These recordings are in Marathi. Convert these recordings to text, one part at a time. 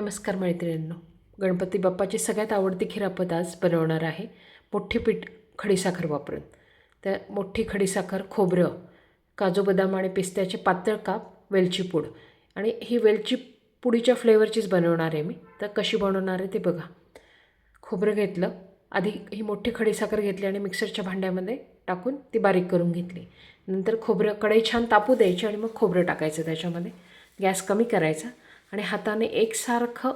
नमस्कार मैत्रिणींनो. गणपती बाप्पाची सगळ्यात आवडती खिरापत आज बनवणार आहे मोठी पीठ खडीसाखर वापरून. तर मोठी खडीसाखर खोबरं काजू बदाम आणि पिस्त्याचे पातळ काप वेलची पूड. आणि ही वेलची पुडीच्या फ्लेवरचीच बनवणार आहे मी. तर कशी बनवणार आहे ते बघा. खोबरं घेतलं. आधी ही मोठी खडीसाखर घेतली आणि मिक्सरच्या भांड्यामध्ये टाकून ती बारीक करून घेतली. नंतर खोबरं कढई छान तापू द्यायची आणि मग खोबरं टाकायचं त्याच्यामध्ये. गॅस कमी करायचा. आणि हाताने एकसारखं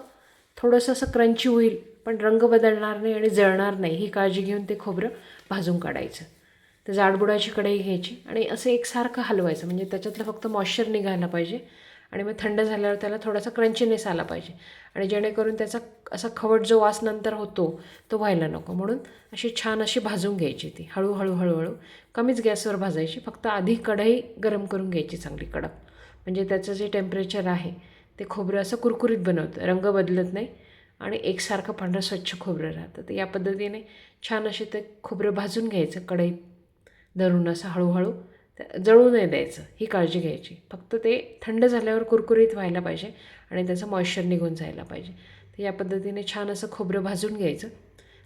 थोडंसं असं क्रंची होईल पण रंग बदलणार नाही आणि जळणार नाही. ही काळजी घेऊन ते खोबरं भाजून काढायचं. तर जाडबुडाची कढई घ्यायची आणि असं एकसारखं हलवायचं. म्हणजे त्याच्यातलं फक्त मॉइश्चर निघायला पाहिजे आणि मग थंड झाल्यावर त्याला थोडासा क्रंचीनेस आला पाहिजे. आणि जेणेकरून त्याचा असा खवट जो वास नंतर होतो तो व्हायला नको. म्हणून अशी छान अशी भाजून घ्यायची ती. हळूहळू हळूहळू. कमीच गॅसवर भाजायची. फक्त आधी कढई गरम करून घ्यायची चांगली कडक. म्हणजे त्याचं जे टेम्परेचर आहे ते खोबरं असं कुरकुरीत बनवतं रंग बदलत नाही आणि एकसारखं पांढरं स्वच्छ खोबरं राहतं. तर या पद्धतीने छान असे ते खोबरं भाजून घ्यायचं कढईत धरून असं हळूहळू जळू नाही द्यायचं ही काळजी घ्यायची. फक्त ते थंड झाल्यावर कुरकुरीत व्हायला पाहिजे आणि त्याचं मॉइश्चर निघून जायला पाहिजे. तर या पद्धतीने छान असं खोबरं भाजून घ्यायचं.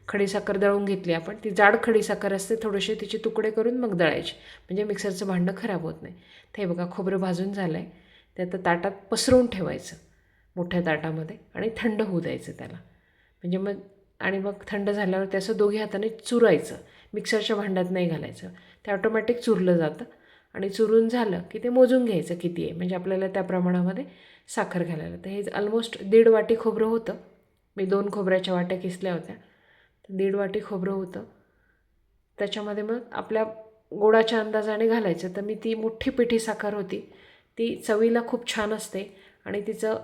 खडीसाखर दळून घेतली आपण ती जाड खडीसाखर असते थोडेसे तिचे तुकडे करून मग दळायचे. म्हणजे मिक्सरचं भांडं खराब होत नाही. ते बघा खोबरं भाजून झालं आहे ते आता ताटात पसरवून ठेवायचं मोठ्या ताटामध्ये आणि थंड होऊ द्यायचं त्याला. म्हणजे मग आणि मग थंड झाल्यावर ते असं दोघी हाताने चुरायचं. मिक्सरच्या भांड्यात नाही घालायचं. ते ऑटोमॅटिक चुरलं जातं आणि चुरून झालं की ते मोजून घ्यायचं किती आहे. म्हणजे आपल्याला त्या प्रमाणामध्ये साखर घालायला. तर हे ऑलमोस्ट दीड वाटी खोबरं होतं. मी दोन खोबऱ्याच्या वाट्या किसल्या होत्या. तर दीड वाटी खोबरं होतं. त्याच्यामध्ये मग आपल्या गोडाच्या अंदाजाने घालायचं. तर मी ती मोठी पिठी साखर होती. ती चवीला खूप छान असते आणि तिचं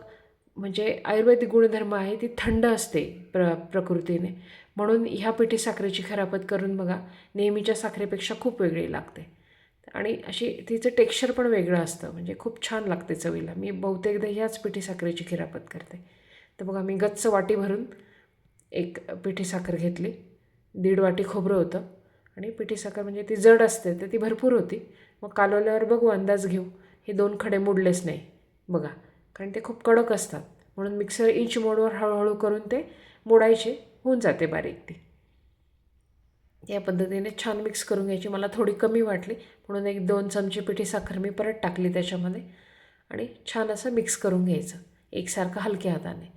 म्हणजे आयुर्वेदिक गुणधर्म आहे ती थंड असते प्र प्रकृतीने. म्हणून ह्या पिठी साखरेची खरापत करून बघा नेहमीच्या साखरेपेक्षा खूप वेगळी लागते. आणि अशी तिचं टेक्स्चर पण वेगळं असतं म्हणजे खूप छान लागते चवीला. मी बहुतेकदा ह्याच पिठी साखरेची खिरापत करते. तर बघा मी गच्च वाटी भरून एक पिठी साखर घेतली. दीड वाटी खोबरं होतं. आणि पिठी साखर म्हणजे ती जड असते तर ती भरपूर होती. मग कालवल्यावर बघू अंदाज घेऊ. हे दोन खडे मोडलेच नाही. बघा कारण ते खूप कडक असतात. म्हणून मिक्सर इंच मोडवर हळूहळू करून ते मोडायचे होऊन जाते बारीक ती. या पद्धतीने छान मिक्स करून घ्यायची. मला थोडी कमी वाटली म्हणून एक दोन चमचे पिठी साखर मी परत टाकली त्याच्यामध्ये आणि छान असं मिक्स करून घ्यायचं एकसारखं हलक्या हाताने.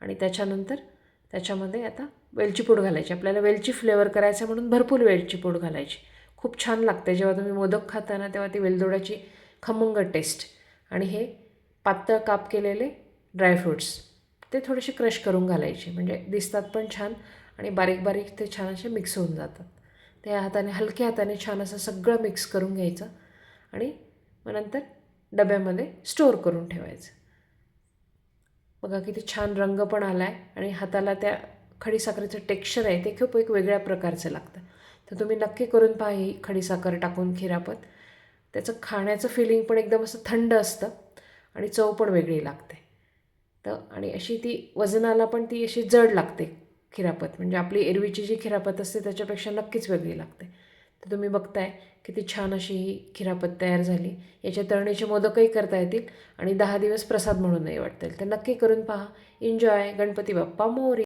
आणि त्याच्यानंतर त्याच्यामध्ये आता वेलची पूड घालायची. आपल्याला वेलची फ्लेवर करायचं म्हणून भरपूर वेलची पूड घालायची. खूप छान लागते. जेव्हा तुम्ही मोदक खाता ना तेव्हा ती वेलदोड्याची खमंग टेस्ट. आणि हे पातळ काप केलेले ड्रायफ्रूट्स ते थोडेसे क्रश करून घालायचे. म्हणजे दिसतात पण छान आणि बारीक बारीक ते छान असे मिक्स होऊन जातात. त्या हाताने हलक्या हाताने छान असं सगळं मिक्स करून घ्यायचं आणि मग नंतर डब्यामध्ये स्टोअर करून ठेवायचं. बघा किती छान रंग पण आला आहे आणि हाताला त्या खडीसाखरेचं टेक्स्चर आहे ते खूप एक वेगळ्या प्रकारचं लागतं. तर तुम्ही नक्की करून पहा ही खडीसाखर टाकून खिरापत त्याचं खाण्याचं फिलिंग पण एकदम असं थंड असतं आणि चव पण वेगळी लागते. तर आणि अशी ती वजनाला पण ती अशी जड लागते खिरापत. म्हणजे आपली एरवीची जी खिरापत असते त्याच्यापेक्षा नक्कीच वेगळी लागते. तर तुम्ही बघताय किती छान अशी ही खिरापत तयार झाली. याच्या तळणीचे मोदकही करता येतील आणि दहा दिवस प्रसाद म्हणूनही वाटतील. तर नक्की करून पहा. एन्जॉय गणपती बाप्पा. मोरी.